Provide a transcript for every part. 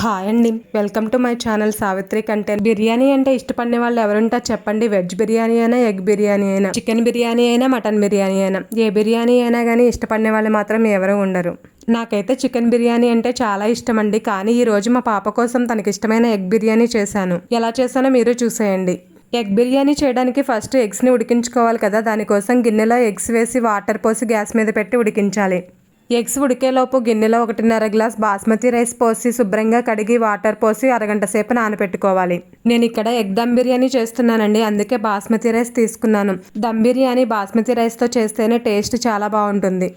Hi అండి. Welcome to my channel Savitri content. Biryani అంటే ఇష్టపడిన వాళ్ళు ఎవరుంటారు చెప్పండి. వెజ్ బిర్యానీ అయినా ఎగ్ బిర్యానీ అయినా చికెన్ బిర్యానీ అయినా మటన్ బిర్యానీ అయినా ఏ బిర్యానీ అయినా కానీ ఇష్టపడిన వాళ్ళు మాత్రం ఎవరు ఉండరు. నాకైతే చికెన్ బిర్యానీ అంటే చాలా ఇష్టం అండి. కానీ ఈ రోజు మా పాప కోసం తనకి ఇష్టమైన ఎగ్ బిర్యానీ చేశాను. ఎలా చేశానో మీరు చూసేయండి. ఎగ్ బిర్యానీ చేయడానికి ఫస్ట్ ఎగ్స్ని ఉడికించుకోవాలి కదా. దానికోసం గిన్నెలో ఎగ్స్ వేసి వాటర్ పోసి గ్యాస్ మీద పెట్టి ఉడికించాలి. ఎగ్స్ ఉడికేలోపు గిన్నెలో ఒకటిన్నర గ్లాస్ బాస్మతి రైస్ పోసి శుభ్రంగా కడిగి వాటర్ పోసి అరగంట సేపు నానబెట్టుకోవాలి. నేను ఇక్కడ ఎగ్ దమ్ బిర్యానీ చేస్తున్నానండి. అందుకే బాస్మతి రైస్ తీసుకున్నాను. దమ్ బిర్యానీ బాస్మతి రైస్తో చేస్తేనే టేస్ట్ చాలా బాగుంటుంది.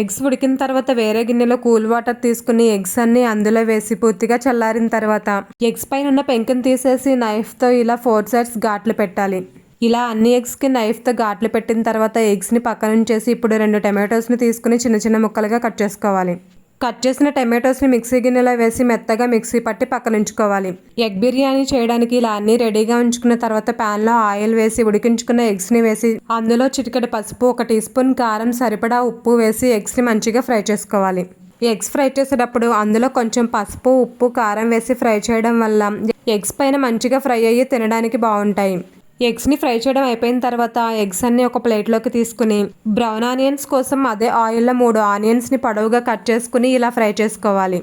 ఎగ్స్ ఉడికిన తర్వాత వేరే గిన్నెలో కూల్ వాటర్ తీసుకుని ఎగ్స్ అన్ని అందులో వేసి పూర్తిగా చల్లారిన తర్వాత ఎగ్స్ పైన ఉన్న పెంకుని తీసేసి నైఫ్తో ఇలా ఫోర్ సైడ్స్ ఘాట్లు పెట్టాలి. ఇలా అన్ని ఎగ్స్కి నైఫ్తో ఘాట్లు పెట్టిన తర్వాత ఎగ్స్ని పక్కన ఉంచేసి ఇప్పుడు రెండు టమాటోస్ని తీసుకుని చిన్న చిన్న ముక్కలుగా కట్ చేసుకోవాలి. కట్ చేసిన టమాటోస్ని మిక్సీ గిన్నెలో వేసి మెత్తగా మిక్సీ పట్టి పక్కన ఉంచుకోవాలి. ఎగ్ బిర్యానీ చేయడానికి ఇలా అన్ని రెడీగా ఉంచుకున్న తర్వాత ప్యాన్లో ఆయిల్ వేసి ఉడికించుకున్న ఎగ్స్ని వేసి అందులో చిటికెడు పసుపు ఒక టీ స్పూన్ కారం సరిపడా ఉప్పు వేసి ఎగ్స్ని మంచిగా ఫ్రై చేసుకోవాలి. ఎగ్స్ ఫ్రై చేసేటప్పుడు అందులో కొంచెం పసుపు ఉప్పు కారం వేసి ఫ్రై చేయడం వల్ల ఎగ్స్ పైన మంచిగా ఫ్రై అయ్యి తినడానికి బాగుంటాయి. ఎగ్స్ని ఫ్రై చేయడం అయిపోయిన తర్వాత ఎగ్స్ అన్ని ఒక ప్లేట్లోకి తీసుకుని బ్రౌన్ ఆనియన్స్ కోసం అదే ఆయిల్లో మూడు ఆనియన్స్ని పొడవుగా కట్ చేసుకుని ఇలా ఫ్రై చేసుకోవాలి.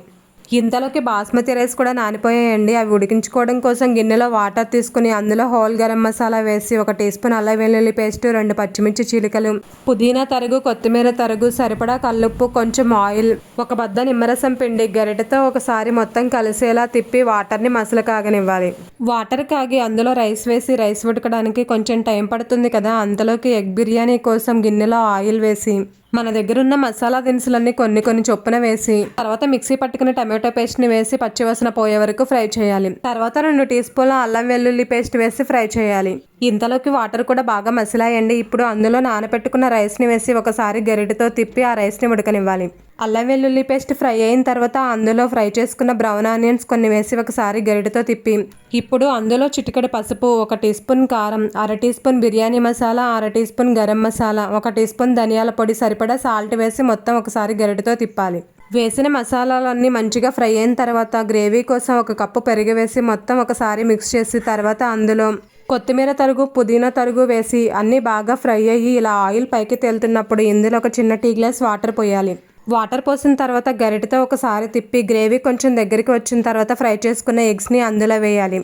ఇంతలోకి బాస్మతి రైస్ కూడా నానిపోయాయండి. అవి ఉడికించుకోవడం కోసం గిన్నెలో వాటర్ తీసుకుని అందులో హోల్ గరం మసాలా వేసి ఒక టీ స్పూన్ అల్లం వెల్లుల్లి పేస్ట్ రెండు పచ్చిమిర్చి చీలికలు పుదీనా తరుగు కొత్తిమీర తరుగు సరిపడా కల్లుప్పు కొంచెం ఆయిల్ ఒక బద్ద నిమ్మరసం పిండి గరిటతో ఒకసారి మొత్తం కలిసేలా తిప్పి వాటర్ని మసలు కాగనివ్వాలి. వాటర్ కాగి అందులో రైస్ వేసి రైస్ ఉడకడానికి కొంచెం టైం పడుతుంది కదా అంతలోకి ఎగ్ బిర్యానీ కోసం గిన్నెలో ఆయిల్ వేసి మన దగ్గర ఉన్న మసాలా దినుసులన్నీ కొన్ని కొన్ని చొప్పున వేసి తర్వాత మిక్సీ పట్టుకున్న టమాటో పేస్ట్ని వేసి పచ్చివాసన పోయే వరకు ఫ్రై చేయాలి. తర్వాత రెండు టీ స్పూన్ల అల్లం వెల్లుల్లి పేస్ట్ వేసి ఫ్రై చేయాలి. ఇంతలోకి వాటర్ కూడా బాగా మసిలాయండి. ఇప్పుడు అందులో నానబెట్టుకున్న రైస్ని వేసి ఒకసారి గరిటతో తిప్పి ఆ రైస్ని ఉడకనివ్వాలి. అల్లం వెల్లుల్లి పేస్ట్ ఫ్రై అయిన తర్వాత అందులో ఫ్రై చేసుకున్న బ్రౌన్ ఆనియన్స్ కొన్ని వేసి ఒకసారి గరిటతో తిప్పి. ఇప్పుడు అందులో చిటికెడు పసుపు ఒక టీ స్పూన్ కారం అర టీ స్పూన్ బిర్యానీ మసాలా అర టీ స్పూన్ గరం మసాలా ఒక టీ స్పూన్ ధనియాల పొడి సరిపడా సాల్ట్ వేసి మొత్తం ఒకసారి గరిటతో తిప్పాలి. వేసిన మసాలాలన్నీ మంచిగా ఫ్రై అయిన తర్వాత గ్రేవీ కోసం ఒక కప్పు పెరుగు వేసి మొత్తం ఒకసారి మిక్స్ చేసి తర్వాత అందులో కొత్తిమీర తరుగు పుదీనా తరుగు వేసి అన్నీ బాగా ఫ్రై అయ్యి ఇలా ఆయిల్ పైకి తేలుతున్నప్పుడు ఇందులో ఒక చిన్న టీ గ్లాస్ వాటర్ పోయాలి. వాటర్ పోసిన తర్వాత గరిటతో ఒకసారి తిప్పి గ్రేవీ కొంచెం దగ్గరికి వచ్చిన తర్వాత ఫ్రై చేసుకున్న ఎగ్స్ని అందులో వేయాలి.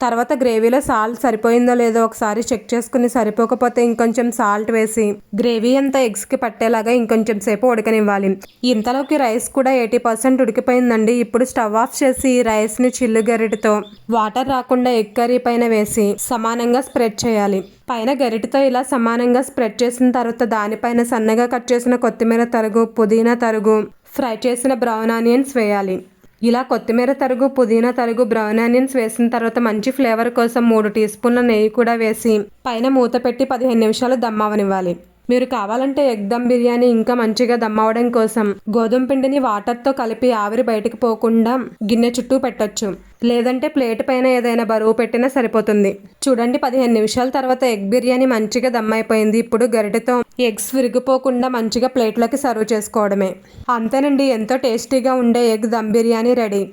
తర్వాత గ్రేవీలో సాల్ట్ సరిపోయిందో లేదో ఒకసారి చెక్ చేసుకుని సరిపోకపోతే ఇంకొంచెం సాల్ట్ వేసి గ్రేవీ అంతా ఎగ్స్కి పట్టేలాగా ఇంకొంచెం సేపు ఉడకనివ్వాలి. ఇంతలోకి రైస్ కూడా ఎయిటీ పర్సెంట్ ఉడికిపోయిందండి. ఇప్పుడు స్టవ్ ఆఫ్ చేసి రైస్ని చిల్లు గరిటతో వాటర్ రాకుండా ఎగ్ కర్రీ పైన వేసి సమానంగా స్ప్రెడ్ చేయాలి. పైన గరిటతో ఇలా సమానంగా స్ప్రెడ్ చేసిన తర్వాత దానిపైన సన్నగా కట్ చేసిన కొత్తిమీర తరుగు పుదీనా తరుగు ఫ్రై చేసిన బ్రౌన్ ఆనియన్స్ వేయాలి. ఇలా కొత్తిమీర తరుగు పుదీనా తరుగు బ్రౌన్ ఆనియన్స్ వేసిన తర్వాత మంచి ఫ్లేవర్ కోసం మూడు టీ స్పూన్ల నెయ్యి కూడా వేసి పైన మూత పెట్టి పదిహేను నిమిషాలు దమ్ అవనివ్వాలి. మీరు కావాలంటే ఎగ్ దమ్ బిర్యానీ ఇంకా మంచిగా దమ్ అవడం కోసం గోధుమ పిండిని వాటర్తో కలిపి ఆవిరి బయటకు పోకుండా గిన్నె చుట్టూ పెట్టొచ్చు. లేదంటే ప్లేట్ పైన ఏదైనా బరువు పెట్టినా సరిపోతుంది. చూడండి పదిహేను నిమిషాల తర్వాత ఎగ్ బిర్యానీ మంచిగా దమ్ అయిపోయింది ఇప్పుడు గరిటెతో ఎగ్స్ విరిగిపోకుండా మంచిగా ప్లేట్లోకి సర్వ్ చేసుకోవడమే. అంతేనండి ఎంతో టేస్టీగా ఉండే ఎగ్ దమ్ బిర్యానీ రెడీ.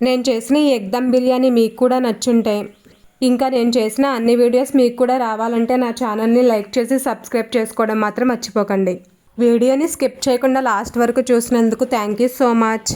నేను చేసిన ఈ ఎగ్ దమ్ బిర్యానీ మీకు కూడా నచ్చుంటే ఇంకా నేను చేసిన అన్ని వీడియోస్ మీకు కూడా రావాలంటే నా ఛానల్ని లైక్ చేసి సబ్స్క్రైబ్ చేసుకోవడం మాత్రం మర్చిపోకండి. వీడియోని స్కిప్ చేయకుండా లాస్ట్ వరకు చూసినందుకు థ్యాంక్ యూ సో మచ్.